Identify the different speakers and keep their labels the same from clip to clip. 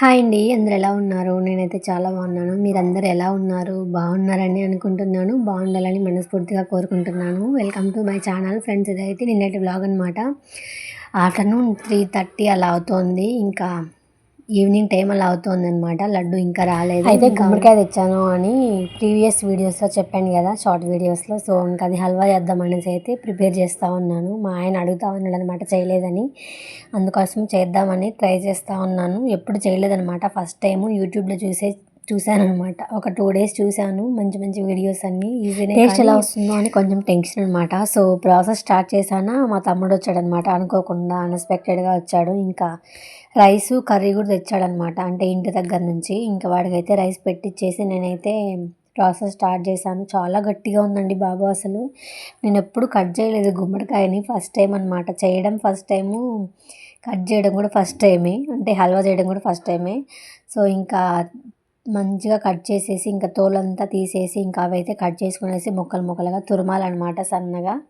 Speaker 1: Hi అండి. అందరు ఎలా ఉన్నారు? నేనైతే చాలా బాగున్నాను. మీరందరూ ఎలా ఉన్నారు? బాగున్నారని అనుకుంటున్నాను. బాగుండాలని మనస్ఫూర్తిగా కోరుకుంటున్నాను. Welcome to my channel friends ఇదైతే నిన్నటి బ్లాగ్ అనమాట ఆఫ్టర్నూన్ త్రీ థర్టీ అలా అవుతోంది. ఇంకా ఈవినింగ్ టైం అలా అవుతుంది అనమాట లడ్డు ఇంకా రాలేదు. అయితే గుమ్మడికాయ తెచ్చాను అని ప్రీవియస్ వీడియోస్లో చెప్పాను కదా షార్ట్ వీడియోస్లో. సో ఇంకా అది హల్వా చేద్దాం అనేసి అయితే ప్రిపేర్ చేస్తూ ఉన్నాను. మా ఆయన అడుగుతా ఉన్నాడు అనమాట చేయలేదని. అందుకోసం చేద్దామని ట్రై చేస్తూ ఉన్నాను. ఎప్పుడు చేయలేదనమాట ఫస్ట్ టైము యూట్యూబ్లో చూసే చూశాను అనమాట ఒక టూ డేస్ చూశాను. మంచి మంచి వీడియోస్ అన్ని ఈజీనే టేస్ట్ ఎలా వస్తుందో అని కొంచెం టెన్షన్ అనమాట సో ప్రాసెస్ స్టార్ట్ చేశానా? మా తమ్ముడు వచ్చాడనమాట అనుకోకుండా అన్ఎక్స్పెక్టెడ్గా వచ్చాడు. ఇంకా రైస్ కర్రీ కూడా తెచ్చాడనమాట అంటే ఇంటి దగ్గర నుంచి. ఇంకా వాడికైతే రైస్ పెట్టించేసి నేనైతే ప్రాసెస్ స్టార్ట్ చేశాను. చాలా గట్టిగా ఉందండి బాబు అసలు. నేను ఎప్పుడు కట్ చేయలేదు గుమ్మడికాయని. ఫస్ట్ టైం అనమాట చేయడం ఫస్ట్ టైము కట్ చేయడం కూడా ఫస్ట్ టైమే అంటే హల్వా చేయడం కూడా ఫస్ట్ టైమే సో ఇంకా మంచిగా కట్ చేసేసి ఇంకా తోలంతా తీసేసి ఇంకా అవైతే కట్ చేసుకునేసి ముక్కలు ముక్కలుగా తురమాలన్నమాట సన్నగా.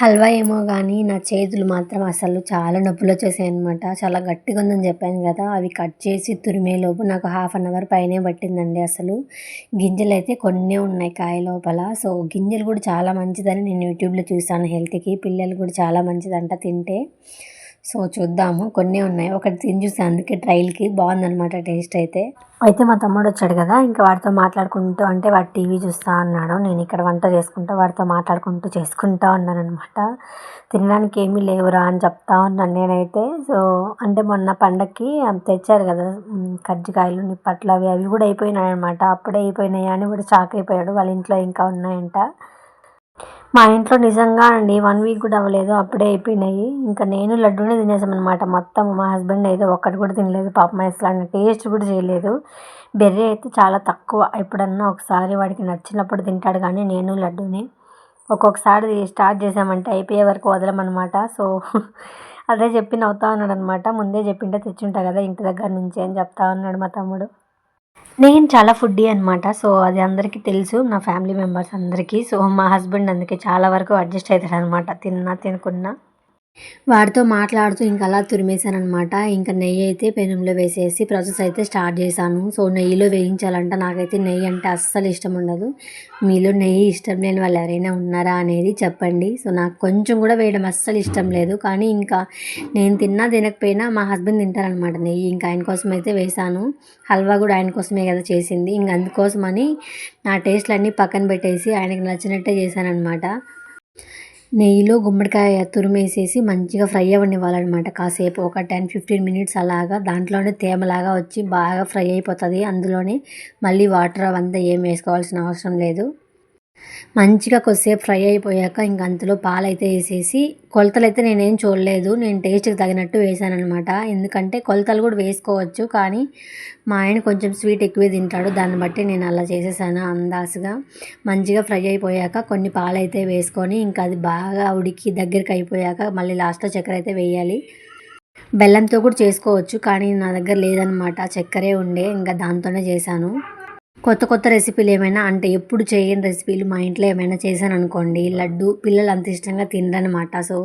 Speaker 1: హల్వా ఏమో కానీ నా చేతులు మాత్రం అసలు చాలా నొప్పులు వచ్చేసాయి అనమాట చాలా గట్టిగా ఉందని చెప్పాను కదా అవి కట్ చేసి తురిమేలోపు నాకు హాఫ్ అన్ అవర్ పైనే పట్టిందండి అసలు. గింజలు అయితే కొన్నే ఉన్నాయి కాయ లోపల. సో గింజలు కూడా చాలా మంచిదని నేను యూట్యూబ్లో చూసాను హెల్త్కి. పిల్లలు కూడా చాలా మంచిదంట తింటే. సో చూద్దాము. కొన్ని ఉన్నాయి. ఒకటి తిని చూసాను అందుకే ట్రైల్కి బాగుందనమాట టేస్ట్ అయితే. అయితే మా తమ్ముడు వచ్చాడు కదా. ఇంకా వాడితో మాట్లాడుకుంటూ అంటే వాడు టీవీ చూస్తా అన్నాడు. నేను ఇక్కడ వంట చేసుకుంటూ వాడితో మాట్లాడుకుంటూ చేసుకుంటా ఉన్నానమాట తినడానికి ఏమీ లేవురా అని చెప్తా ఉన్నాను నేనైతే. సో అంటే మొన్న పండక్కి తెచ్చారు కదా కజ్జికాయలు నిప్పట్లు అవి అవి కూడా అయిపోయినాయి అనమాట అప్పుడే అయిపోయినాయి అని కూడా షాక్ అయిపోయాడు. వాళ్ళ ఇంట్లో ఇంకా ఉన్నాయంట. మా ఇంట్లో నిజంగా అండి వన్ వీక్ కూడా అవ్వలేదు అప్పుడే అయిపోయినాయి. ఇంకా నేను లడ్డూనే తినేసామన్నమాట. మొత్తం మా హస్బెండ్ అయితే ఒక్కటి కూడా తినలేదు పాపం అసలు టేస్ట్ కూడా చేయలేదు. బెర్రీ అయితే చాలా తక్కువ. ఎప్పుడన్నా ఒకసారి వాడికి నచ్చినప్పుడు తింటాడు కానీ నేను లడ్డూని. ఒక్కొక్కసారి స్టార్ట్ చేసామంటే అయిపోయే వరకు వదలమన్నమాట. సో అదే చెప్పి నవ్వుతా ఉన్నాడు అనమాట ముందే చెప్పింటే తెచ్చుంటా కదా ఇంటి దగ్గర నుంచి అని చెప్తా ఉన్నాడు మా తమ్ముడు. నేను చాలా ఫుడ్డీ అనమాట సో అది అందరికీ తెలుసు. నా ఫ్యామిలీ మెంబర్స్ అందరికీ. సో మా హస్బెండ్ అందుకే చాలా వరకు అడ్జస్ట్ అవుతాడు అనమాట తిన్నా తినకున్నా. వాడితో మాట్లాడుతూ ఇంకా అలా తురిమేశానమాట ఇంకా నెయ్యి అయితే పెనంలో వేసేసి ప్రాసెస్ అయితే స్టార్ట్ చేశాను. సో నెయ్యిలో వేయించాలంట. నాకైతే నెయ్యి అంటే అస్సలు ఇష్టం ఉండదు. మీలో నెయ్యి ఇష్టం లేని వాళ్ళు ఎవరైనా ఉన్నారా అనేది చెప్పండి. సో నాకు కొంచెం కూడా వేయడం అస్సలు ఇష్టం లేదు. కానీ ఇంకా నేను తిన్నా తినకపోయినా మా హస్బెండ్ తింటారనమాట నెయ్యి. ఇంకా ఆయన కోసం అయితే వేశాను. హల్వా కూడా ఆయన కోసమే కదా చేసింది. ఇంక అందుకోసమని నా టేస్ట్లన్నీ పక్కన పెట్టేసి ఆయనకి నచ్చినట్టే చేశానమాట నెయ్యిలో గుమ్మడికాయ తురిమేసేసి మంచిగా ఫ్రై అవ్వనివ్వాలన్నమాట. కాసేపు ఒక టెన్ ఫిఫ్టీన్ మినిట్స్ అలాగా దాంట్లోనే తేమలాగా వచ్చి బాగా ఫ్రై అయిపోతుంది. అందులోనే మళ్ళీ వాటర్ అవంతా ఏం వేసుకోవాల్సిన అవసరం లేదు. మంచిగా కొద్దిసేపు ఫ్రై అయిపోయాక ఇంక అంతలో పాలైతే వేసేసి కొలతలు అయితే నేనేం చూడలేదు. నేను టేస్ట్కి తగినట్టు వేసాను అనమాట ఎందుకంటే కొలతలు కూడా వేసుకోవచ్చు కానీ మా ఆయన కొంచెం స్వీట్ ఎక్కువే తింటాడు. దాన్ని బట్టి నేను అలా చేసేసాను అందాసుగా. మంచిగా ఫ్రై అయిపోయాక కొన్ని పాలైతే వేసుకొని ఇంకా అది బాగా ఉడికి దగ్గరికి అయిపోయాక మళ్ళీ లాస్ట్లో చక్కెర అయితే వేయాలి. బెల్లంతో కూడా చేసుకోవచ్చు కానీ నా దగ్గర లేదనమాట చక్కెరే ఉండే ఇంకా దాంతోనే చేశాను. కొత్త కొత్త రెసిపీలు ఏమైనా అంటే ఎప్పుడు చేయని రెసిపీలు మా ఇంట్లో ఏమైనా చేశాను అనుకోండి లడ్డు పిల్లలు అంత ఇష్టంగా తినరనమాట. సో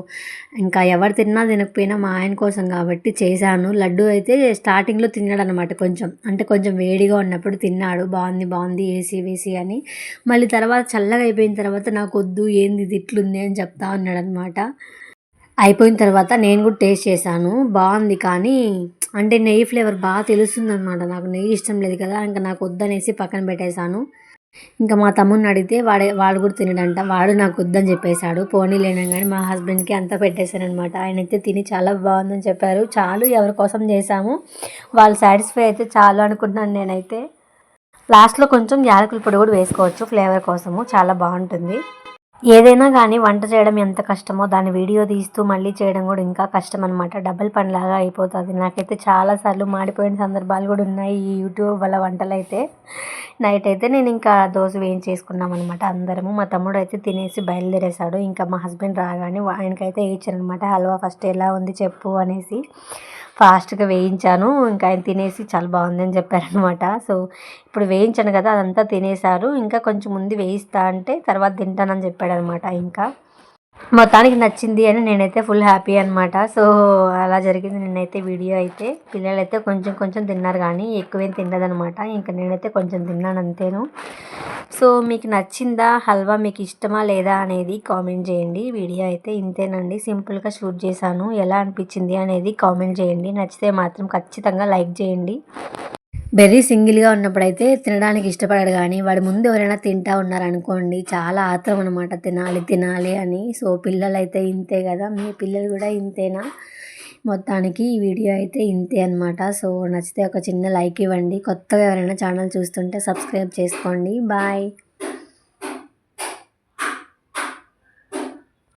Speaker 1: ఇంకా ఎవరు తిన్నా తినకపోయినా మా ఆయన కోసం కాబట్టి చేశాను. లడ్డు అయితే స్టార్టింగ్లో తిన్నాడు అనమాట కొంచెం. అంటే కొంచెం వేడిగా ఉన్నప్పుడు తిన్నాడు. బాగుంది బాగుంది వేసి వేసి అని. మళ్ళీ తర్వాత చల్లగా అయిపోయిన తర్వాత నాకు వద్దు ఏంది ఇది ఇట్లుంది అని చెప్తా ఉన్నాడు అనమాట అయిపోయిన తర్వాత నేను కూడా టేస్ట్ చేశాను. బాగుంది కానీ అంటే నెయ్యి ఫ్లేవర్ బాగా తెలుస్తుంది అనమాట నాకు నెయ్యి ఇష్టం లేదు కదా ఇంకా నాకు వద్దనేసి పక్కన పెట్టేశాను. ఇంకా మా తమ్ముడిని అడిగితే వాడే వాడు కూడా తినడంట. వాడు నాకు వద్దని చెప్పేశాడు. పోనీ లేనగానే కానీ మా హస్బెండ్కి అంతా పెట్టేశారనమాట ఆయన అయితే తిని చాలా బాగుందని చెప్పారు. చాలు ఎవరి కోసం చేశాము. వాళ్ళు సాటిస్ఫై అయితే చాలు అనుకుంటున్నాను నేనైతే. లాస్ట్లో కొంచెం యాలకుల పొడి కూడా వేసుకోవచ్చు. ఫ్లేవర్ కోసము. చాలా బాగుంటుంది. ఏదైనా కానీ వంట చేయడం ఎంత కష్టమో దాన్ని వీడియో తీస్తూ మళ్ళీ చేయడం కూడా ఇంకా కష్టం అనమాట డబల్ పనిలాగా అయిపోతుంది. నాకైతే చాలాసార్లు మాడిపోయిన సందర్భాలు కూడా ఉన్నాయి ఈ యూట్యూబ్ వల్ల వంటలు అయితే నైట్ అయితే నేను ఇంకా దోశ వేయించేసుకున్నాం అనమాట అందరము మా తమ్ముడు అయితే తినేసి బయలుదేరేశాడు. ఇంకా మా హస్బెండ్ రాగానే ఆయనకైతే వేయించాను అనమాట హల్వా ఫస్ట్ ఎలా ఉంది చెప్పు అనేసి. ఫాస్ట్గా వేయించాను. ఇంకా ఆయన తినేసి చాలా బాగుందని చెప్పారనమాట సో ఇప్పుడు వేయించాను కదా అదంతా తినేశారు. ఇంకా కొంచెం ముందు వేయిస్తా అంటే తర్వాత తింటానని చెప్పాడనమాట ఇంకా. మొత్తానికి నచ్చింది అని నేనైతే ఫుల్ హ్యాపీ అనమాట సో అలా జరిగింది నేనైతే వీడియో అయితే. పిల్లలైతే కొంచెం కొంచెం తిన్నారు కానీ ఎక్కువేం తినదనమాట ఇంకా నేనైతే కొంచెం తిన్నాను అంతేను. సో మీకు నచ్చిందా హల్వా మీకు ఇష్టమా లేదా అనేది కామెంట్ చేయండి. వీడియో అయితే ఇంతేనండి. సింపుల్గా షూట్ చేశాను. ఎలా అనిపించింది అనేది కామెంట్ చేయండి. నచ్చితే మాత్రం ఖచ్చితంగా లైక్ చేయండి. బెర్రీ సింగిల్గా ఉన్నప్పుడైతే తినడానికి ఇష్టపడాడు కానీ వాడి ముందు ఎవరైనా తింటా ఉన్నారనుకోండి చాలా ఆత్రం అనమాట తినాలి తినాలి అని. సో పిల్లలు అయితే ఇంతే కదా. మీ పిల్లలు కూడా ఇంతేనా? మొత్తానికి ఈ వీడియో అయితే ఇంతే అనమాట సో నచ్చితే ఒక చిన్న లైక్ ఇవ్వండి. కొత్తగా ఎవరైనా ఛానల్ చూస్తుంటే సబ్స్క్రైబ్ చేసుకోండి. బాయ్.